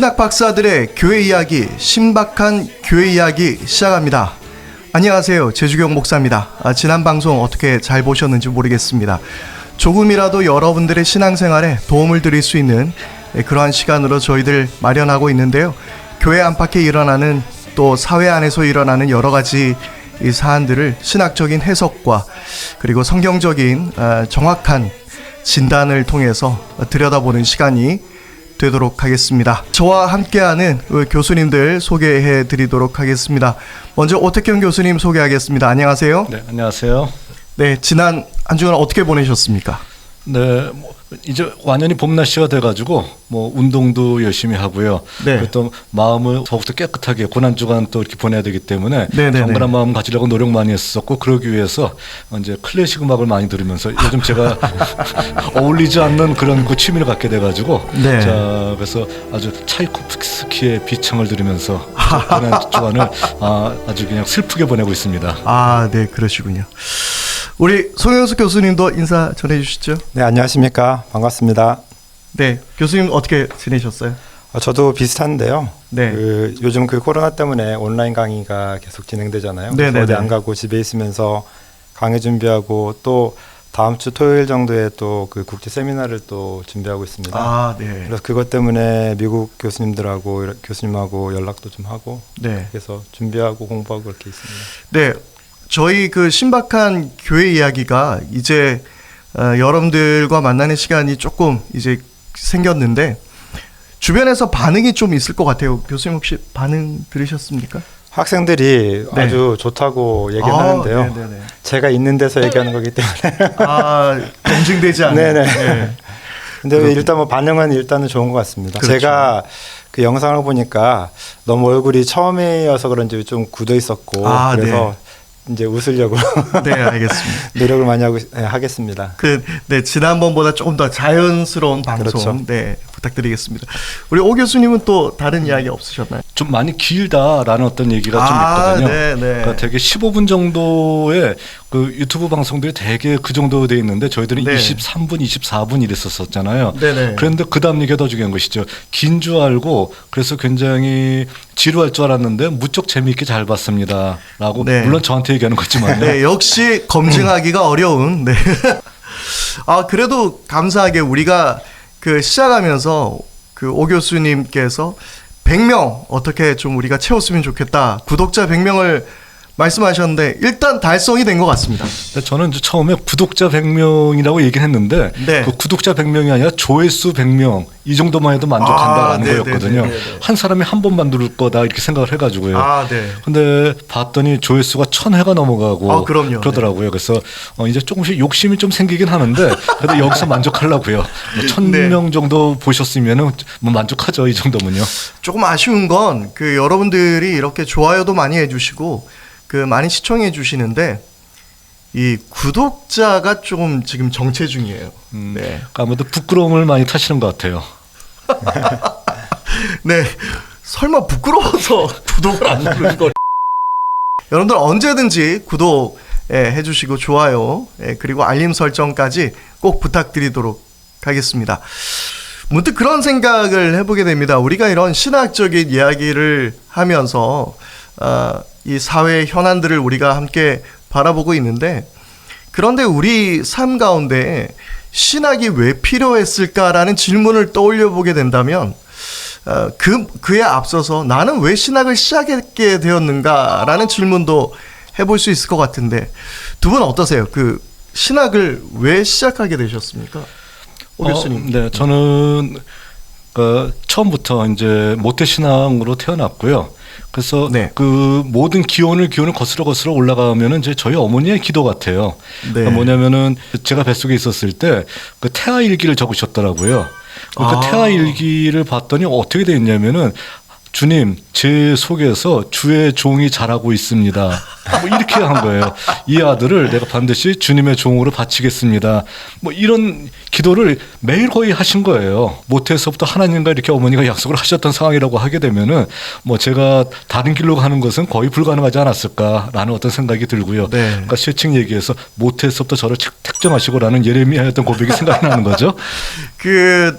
신학 박사들의 교회 이야기, 신박한 교회 이야기 시작합니다. 안녕하세요. 제주경 목사입니다. 아, 지난 방송 어떻게 잘 보셨는지 모르겠습니다. 조금이라도 여러분들의 신앙생활에 도움을 드릴 수 있는 예, 그러한 시간으로 저희들 마련하고 있는데요. 교회 안팎에 일어나는 또 사회 안에서 일어나는 여러 가지 이 사안들을 신학적인 해석과 그리고 성경적인 아, 정확한 진단을 통해서 들여다보는 시간이 되도록 하겠습니다. 저와 함께하는 교수님들 소개해 드리도록 하겠습니다. 먼저 오태경 교수님 소개하겠습니다. 안녕하세요. 네, 안녕하세요. 네, 지난 한 주간 어떻게 보내셨습니까? 네, 뭐 이제 완연히 봄 날씨가 돼가지고 뭐 운동도 열심히 하고요. 네. 또 마음을 더욱더 깨끗하게 고난 주간 또 이렇게 보내야 되기 때문에 네, 네, 정갈한 마음 가지려고 노력 많이 했었고 그러기 위해서 이제 클래식 음악을 많이 들으면서 요즘 제가 어울리지 않는 그런 그 취미를 갖게 돼가지고 네. 자 그래서 아주 차이코프스키의 비청을 들으면서 고난 주간을 아, 아주 그냥 슬프게 보내고 있습니다. 아, 네, 그러시군요. 우리 송영수 교수님도 인사 전해 주시죠. 네, 안녕하십니까. 반갑습니다. 네, 교수님 어떻게 지내셨어요? 어, 저도 비슷한데요. 네. 그 요즘 그 코로나 때문에 온라인 강의가 계속 진행되잖아요. 네, 네, 어디 네. 안 가고 집에 있으면서 강의 준비하고 또 다음 주 토요일 정도에 또 그 국제 세미나를 또 준비하고 있습니다. 아, 네. 그래서 그것 때문에 미국 교수님들하고 교수님하고 연락도 좀 하고 네. 그래서 준비하고 공부하고 그렇게 있습니다. 네, 저희 그 신박한 교회 이야기가 이제 어, 여러분들과 만나는 시간이 조금 이제 생겼는데 주변에서 반응이 좀 있을 것 같아요. 교수님 혹시 반응 들으셨습니까? 학생들이 네. 아주 좋다고 얘기를 아, 하는데요. 제가 있는 데서 얘기하는 거기 때문에 아, 검증되지 않는. 네네. 네. 근데 그렇군요. 일단 뭐 반응은 일단은 좋은 것 같습니다. 그렇죠. 제가 그 영상을 보니까 너무 얼굴이 처음이어서 그런지 좀 굳어 있었고 아, 그래서 이제 웃으려고 네, 알겠습니다. 노력을 많이 하고 있- 네, 하겠습니다. 그, 네, 지난번보다 조금 더 자연스러운 방송, 그렇죠. 네, 부탁드리겠습니다. 우리 오 교수님은 또 다른 이야기 없으셨나요? 좀 많이 길다라는 어떤 얘기가 좀 아, 있거든요. 네, 네. 그러니까 되게 15분 정도의 그 유튜브 방송들이 되게 그 정도 돼 있는데 저희들은 네. 23분, 24분 이랬었었잖아요. 네네. 그런데 그 다음 얘기가 더 중요한 것이죠. 긴 줄 알고 그래서 굉장히 지루할 줄 알았는데 무척 재미있게 잘 봤습니다.라고 네. 물론 저한테 얘기하는 거지만요. 네, 역시 검증하기가 어려운. 네. 아, 그래도 감사하게 우리가 그 시작하면서 그 오 교수님께서 100명 어떻게 좀 우리가 채웠으면 좋겠다. 구독자 100명을 말씀하셨는데 일단 달성이 된 것 같습니다. 저는 처음에 구독자 100명이라고 얘기를 했는데 네. 그 구독자 100명이 아니라 조회수 100명 이 정도만 해도 만족한다라는 아, 네, 거였거든요. 네, 네. 한 사람이 한 번만 누를 거다 이렇게 생각을 해가지고요. 아, 네. 근데 봤더니 조회수가 천 회가 넘어가고 아. 그러더라고요. 그래서 어, 이제 조금씩 욕심이 좀 생기긴 하는데 그래도 여기서 만족하려고요. 뭐 천명 네. 정도 보셨으면은 뭐 만족하죠 이 정도면요. 조금 아쉬운 건 그 여러분들이 이렇게 좋아요도 많이 해주시고 그 많이 시청해 주시는데 이 구독자가 조금 지금 정체 중이에요. 음, 네. 그러니까 아무래도 부끄러움을 많이 타시는 것 같아요. 네. 설마 부끄러워서 구독을 안 누르는 걸. 여러분들 언제든지 구독 예, 해주시고 좋아요 예, 그리고 알림 설정까지 꼭 부탁드리도록 하겠습니다. 문득 그런 생각을 해보게 됩니다. 우리가 이런 신학적인 이야기를 하면서 아, 이 사회 현안들을 우리가 함께 바라보고 있는데 그런데 우리 삶 가운데 신학이 왜 필요했을까라는 질문을 떠올려 보게 된다면 어, 그 그에 앞서서 나는 왜 신학을 시작하게 되었는가라는 질문도 해볼 수 있을 것 같은데 두 분 어떠세요? 그 신학을 왜 시작하게 되셨습니까? 오 교수님. 어, 네, 저는 그 처음부터 이제 모태 신앙으로 태어났고요. 그래서 네. 그 모든 기원을 기원을 거슬러 거슬러 올라가면은 이제 저희 어머니의 기도 같아요. 네. 그러니까 뭐냐면은 제가 뱃속에 있었을 때 그 태아 일기를 적으셨더라고요. 그 아. 태아 일기를 봤더니 어떻게 돼 있냐면은 주님, 제 속에서 주의 종이 자라고 있습니다. 뭐 이렇게 한 거예요. 이 아들을 내가 반드시 주님의 종으로 바치겠습니다. 뭐 이런 기도를 매일 거의 하신 거예요. 모태에서부터 하나님과 이렇게 어머니가 약속을 하셨던 상황이라고 하게 되면은 뭐 제가 다른 길로 가는 것은 거의 불가능하지 않았을까라는 어떤 생각이 들고요. 네. 그러니까 실칭 얘기해서 모태에서부터 저를 책- 택정하시고라는 예레미야였던 고백이 생각이 나는 거죠. 그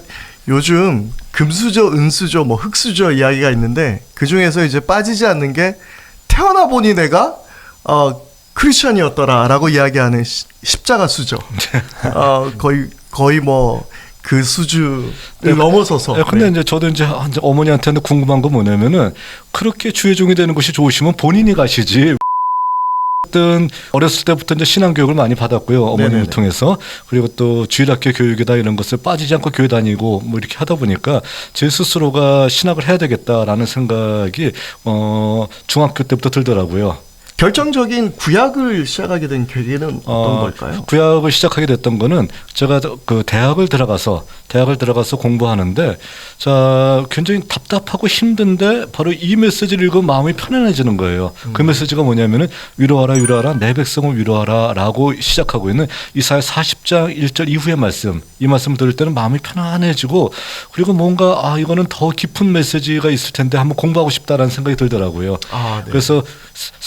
요즘 금수저, 은수저, 뭐 흑수저 이야기가 있는데 그 중에서 이제 빠지지 않는 게 태어나 보니 내가 어 크리스천이었더라라고 이야기하는 시- 십자가 수저. 어 거의 거의 뭐 그 수준을 넘어서서. 예, 근데 네. 이제 저도 이제 한- 어머니한테는 궁금한 건 뭐냐면은 그렇게 주의 종이 되는 것이 좋으시면 본인이 가시지. 어떤 어렸을 때부터 이제 신앙 교육을 많이 받았고요 어머님을 네네네. 통해서 그리고 또 주일학교 교육이다 이런 것을 빠지지 않고 교회 다니고 뭐 이렇게 하다 보니까 제 스스로가 신학을 해야 되겠다라는 생각이 어 중학교 때부터 들더라고요. 결정적인 구약을 시작하게 된 계기는 어떤 어, 걸까요? 구약을 시작하게 됐던 거는 제가 그 대학을 들어가서 대학을 들어가서 공부하는데 자 굉장히 답답하고 힘든데 바로 이 메시지를 읽으면 마음이 편안해지는 거예요. 음. 그 메시지가 뭐냐면은 위로하라 위로하라 내 백성을 위로하라라고 시작하고 있는 이사야 40장 1절 이후의 말씀. 이 말씀 들을 때는 마음이 편안해지고 그리고 뭔가 아 이거는 더 깊은 메시지가 있을 텐데 한번 공부하고 싶다라는 생각이 들더라고요. 아, 네. 그래서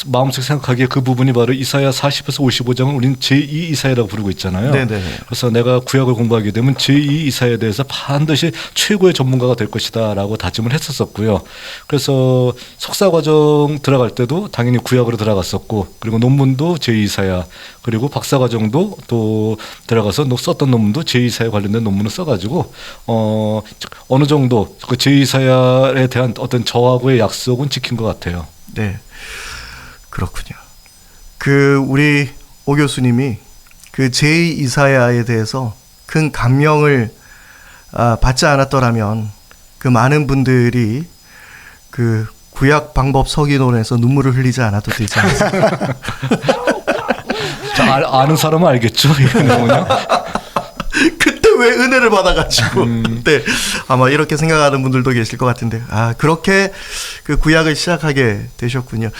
마음속 생각하기에 그 부분이 바로 이사야 40에서 55장을 우리는 제2 이사야라고 부르고 있잖아요. 네네네. 그래서 내가 구약을 공부하게 되면 제2 이사야에 대해서 반드시 최고의 전문가가 될 것이다라고 다짐을 했었었고요. 그래서 석사 과정 들어갈 때도 당연히 구약으로 들어갔었고 그리고 논문도 제2 이사야 그리고 박사 과정도 또 들어가서 노- 썼던 논문도 제2 이사야 관련된 논문을 써가지고 어 어느 정도 그 제2 이사야에 대한 어떤 저하고의 약속은 지킨 것 같아요. 네. 그렇군요. 그 우리 오 교수님이 그 제2 이사야에 대해서 큰 감명을 아, 받지 않았더라면 그 많은 분들이 그 구약 방법 서기론에서 눈물을 흘리지 않아도 되지 않습니까? 자, 아, 아는 사람은 알겠죠. 그때 왜 은혜를 받아가지고 그때 아마 이렇게 생각하는 분들도 계실 것 같은데 아 그렇게 그 구약을 시작하게 되셨군요.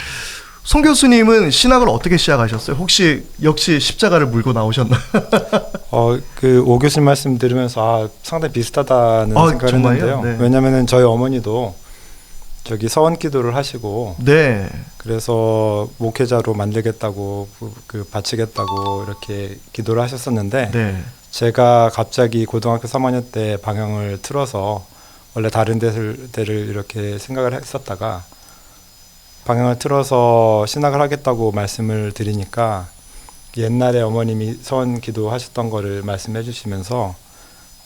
송 교수님은 신학을 어떻게 시작하셨어요? 혹시 역시 십자가를 물고 나오셨나요? 어, 그오 교수님 말씀 들으면서 아, 상당히 비슷하다는 아, 생각을 정말요? 했는데요. 네. 왜냐면은 저희 어머니도 저기 서원 기도를 하시고 네. 그래서 목회자로 만들겠다고 그- 그 바치겠다고 이렇게 기도를 하셨었는데 네. 제가 갑자기 고등학교 3학년 때 방향을 틀어서 원래 다른 데를, 데를 이렇게 생각을 했었다가 방향을 틀어서 신학을 하겠다고 말씀을 드리니까 옛날에 어머님이 서원 기도하셨던 거를 말씀해 주시면서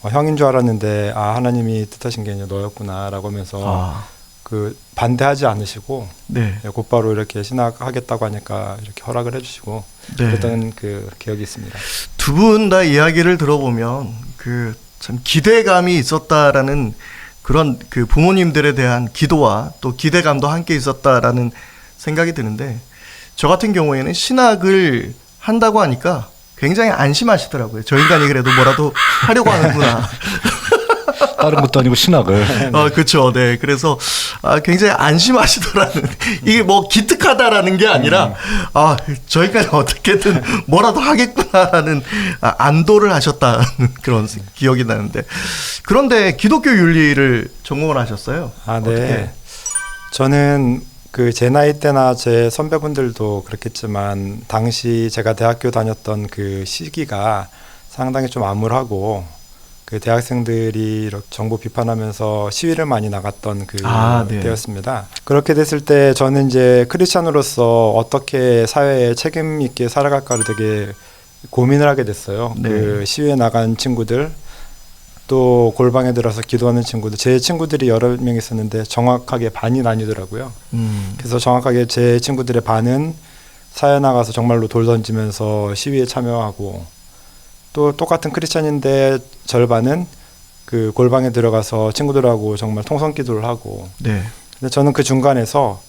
어, 형인 줄 알았는데 아 하나님이 뜻하신 게 너였구나라고 하면서 아, 그 반대하지 않으시고 네. 예, 곧바로 이렇게 신학하겠다고 하니까 이렇게 허락을 해주시고 네. 그랬던 그 기억이 있습니다. 두 분 다 이야기를 들어보면 그 참 기대감이 있었다라는 그런 그 부모님들에 대한 기도와 또 기대감도 함께 있었다라는 생각이 드는데 저 같은 경우에는 신학을 한다고 하니까 굉장히 안심하시더라고요. 저 인간이 그래도 뭐라도 하려고 하는구나. 다른 것도 아니고 신학을. 어, 그렇죠. 네. 그래서 아, 굉장히 안심하시더라는 이게 뭐 기특하다라는 게 아니라 아, 저희가 어떻게든 뭐라도 하겠구나라는 아, 안도를 하셨다는 그런 기억이 나는데 그런데 기독교 윤리를 전공을 하셨어요. 아, 네. 어떻게? 저는 그 제 나이 때나 제 선배분들도 그렇겠지만 당시 제가 대학교 다녔던 그 시기가 상당히 좀 암울하고 그 대학생들이 이렇게 정부 비판하면서 시위를 많이 나갔던 그 아, 네. 때였습니다. 그렇게 됐을 때 저는 이제 크리스찬으로서 어떻게 사회에 책임 있게 살아갈까를 되게 고민을 하게 됐어요. 네. 그 시위에 나간 친구들 또 골방에 들어서 기도하는 친구들 제 친구들이 여러 명 있었는데 정확하게 반이 나뉘더라고요. 음. 그래서 정확하게 제 친구들의 반은 사회 나가서 정말로 돌 던지면서 시위에 참여하고 또 똑같은 크리스천인데 절반은 그 골방에 들어가서 친구들하고 정말 통성 기도를 하고 네. 근데 저는 그 중간에서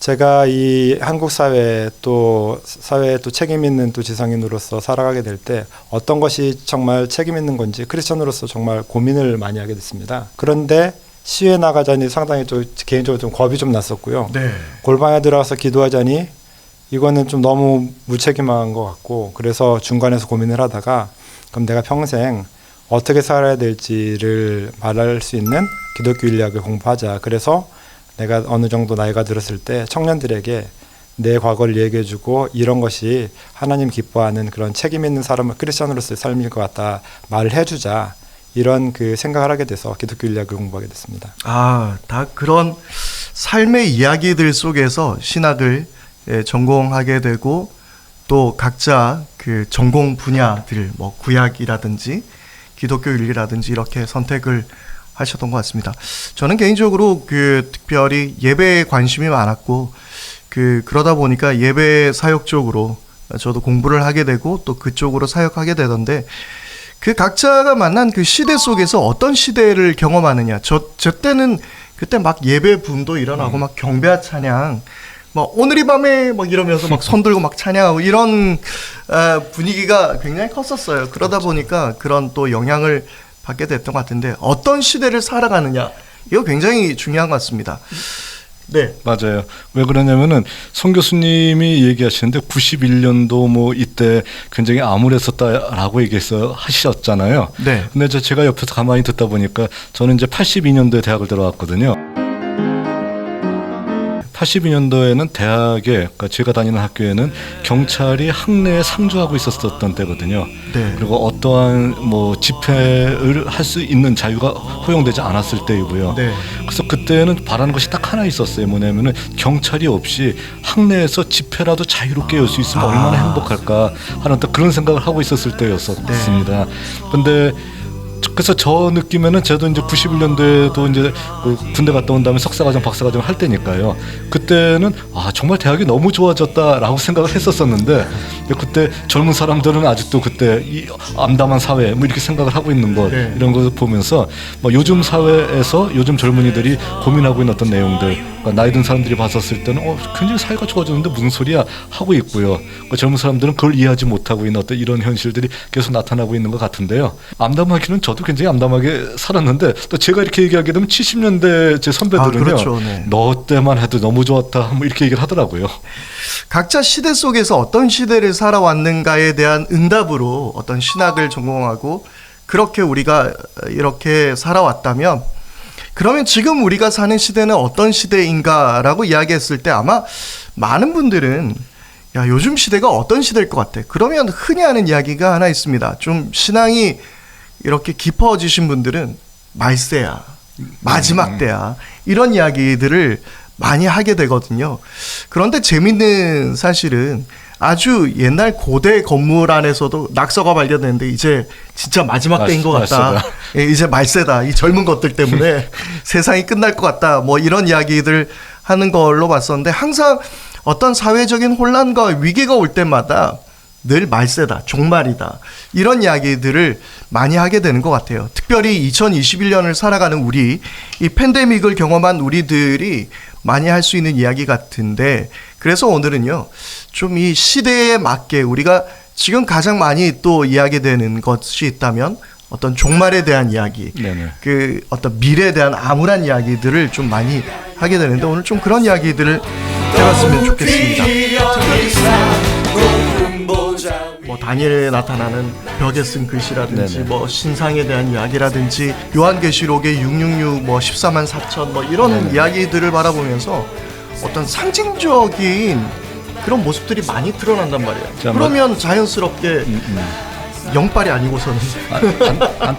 제가 이 한국 사회 또 사회에 또 책임 있는 또 지성인으로서 살아가게 될 때 어떤 것이 정말 책임 있는 건지 크리스천으로서 정말 고민을 많이 하게 됐습니다. 그런데 시위에 나가자니 상당히 또 개인적으로 좀 겁이 좀 났었고요. 네. 골방에 들어가서 기도하자니 이거는 좀 너무 무책임한 것 같고 그래서 중간에서 고민을 하다가 그럼 내가 평생 어떻게 살아야 될지를 말할 수 있는 기독교 인리학을 공부하자. 그래서 내가 어느 정도 나이가 들었을 때 청년들에게 내 과거를 얘기해주고 이런 것이 하나님 기뻐하는 그런 책임 있는 사람을 크리스천으로서의 삶일 것 같다 말을 해주자. 이런 그 생각을 하게 돼서 기독교 인력을 공부하게 됐습니다. 아, 다 그런 삶의 이야기들 속에서 신학을 예, 전공하게 되고 또 각자 그 전공 분야들 뭐 구약이라든지 기독교 윤리라든지 이렇게 선택을 하셨던 것 같습니다. 저는 개인적으로 그 특별히 예배에 관심이 많았고 그 그러다 보니까 예배 사역 쪽으로 저도 공부를 하게 되고 또 그쪽으로 사역하게 되던데 그 각자가 만난 그 시대 속에서 어떤 시대를 경험하느냐. 저, 저 때는 그때 막 예배 붐도 일어나고 막 경배와 찬양, 막 오늘 이 밤에 막 이러면서 막 손 들고 막 찬양하고 이런 아, 분위기가 굉장히 컸었어요. 그러다 보니까 그런 또 영향을 받게 됐던 것 같은데 어떤 시대를 살아가느냐. 이거 굉장히 중요한 것 같습니다. 네. 맞아요. 왜 그러냐면은 송 교수님이 얘기하시는데 91년도 뭐 이때 굉장히 암울했었다라고 얘기해서 하셨잖아요. 네. 근데 저 제가 옆에서 가만히 듣다 보니까 저는 이제 82년도에 대학을 들어왔거든요. 82년도에는 대학에 그러니까 제가 다니는 학교에는 경찰이 학내에 상주하고 있었던 때거든요. 네. 그리고 어떠한 뭐 집회를 할 수 있는 자유가 허용되지 않았을 때이고요. 네. 그래서 그때는 바라는 것이 딱 하나 있었어요. 뭐냐면은 경찰이 없이 학내에서 집회라도 자유롭게 열 수 있으면 아. 얼마나 행복할까 하는 또 그런 생각을 하고 있었을 때였었습니다. 근데 그래서 저 느낌에는 저도 이제 91년도에도 이제 그 군대 갔다 온 다음에 석사과정, 박사과정 할 때니까요. 그때는 아 정말 대학이 너무 좋아졌다라고 생각을 했었었는데 그때 젊은 사람들은 아직도 그때 이 암담한 사회 뭐 이렇게 생각을 하고 있는 것 네. 이런 것을 보면서 뭐 요즘 사회에서 요즘 젊은이들이 고민하고 있는 어떤 내용들 그러니까 나이 든 사람들이 봤었을 때는 어 굉장히 사회가 좋아졌는데 무슨 소리야 하고 있고요. 그 젊은 사람들은 그걸 이해하지 못하고 있는 어떤 이런 현실들이 계속 나타나고 있는 것 같은데요. 암담하기는 저도 굉장히 암담하게 살았는데 또 제가 이렇게 얘기하게 되면 70년대 제 선배들은요. 아, 그렇죠. 네. 너 때만 해도 너무 좋았다 뭐 이렇게 얘기를 하더라고요. 각자 시대 속에서 어떤 시대를 살아왔는가에 대한 응답으로 어떤 신학을 전공하고 그렇게 우리가 이렇게 살아왔다면 그러면 지금 우리가 사는 시대는 어떤 시대인가라고 이야기했을 때 아마 많은 분들은 야 요즘 시대가 어떤 시대일 것 같아. 그러면 흔히 하는 이야기가 하나 있습니다. 좀 신앙이 이렇게 깊어지신 분들은 말세야, 마지막 때야 이런 이야기들을 많이 하게 되거든요. 그런데 재밌는 사실은 아주 옛날 고대 건물 안에서도 낙서가 발견됐는데 이제 진짜 마지막 때인 것 같다. 말세다. 예, 이제 말세다. 이 젊은 것들 때문에 세상이 끝날 것 같다. 뭐 이런 이야기들 하는 걸로 봤었는데 항상 어떤 사회적인 혼란과 위기가 올 때마다 늘 말세다, 종말이다. 이런 이야기들을 많이 하게 되는 것 같아요. 특별히 2021년을 살아가는 우리, 이 팬데믹을 경험한 우리들이 많이 할 수 있는 이야기 같은데, 그래서 오늘은요, 좀 이 시대에 맞게 우리가 지금 가장 많이 또 이야기 되는 것이 있다면, 어떤 종말에 대한 이야기, 네네. 그 어떤 미래에 대한 암울한 이야기들을 좀 많이 하게 되는데, 오늘 좀 그런 이야기들을 해봤으면 좋겠습니다. 뭐 다니엘에 나타나는 벽에 쓴 글씨라든지 네네. 뭐 신상에 대한 이야기라든지 요한계시록의 666, 뭐 14만 4천 뭐 이런 이야기들을 바라보면서 어떤 상징적인 그런 모습들이 많이 드러난단 말이에요. 자, 뭐- 그러면 자연스럽게 영빨이 아니고서는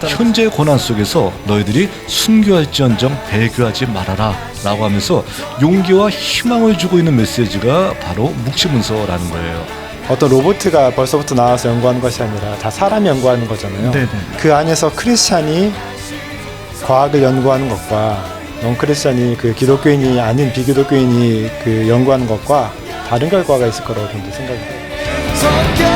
현재의 고난 속에서 너희들이 순교할지언정 배교하지 말아라 라고 하면서 용기와 희망을 주고 있는 메시지가 바로 묵시문서라는 거예요. 어떤 로봇가 벌써부터 나와서 연구하는 것이 아니라 다 사람이 연구하는 거잖아요. 네네. 그 안에서 크리스찬이 과학을 연구하는 것과 넌 크리스찬이 그 기독교인이 아닌 비기독교인이 그 연구하는 것과 다른 결과가 있을 거라고 저는 get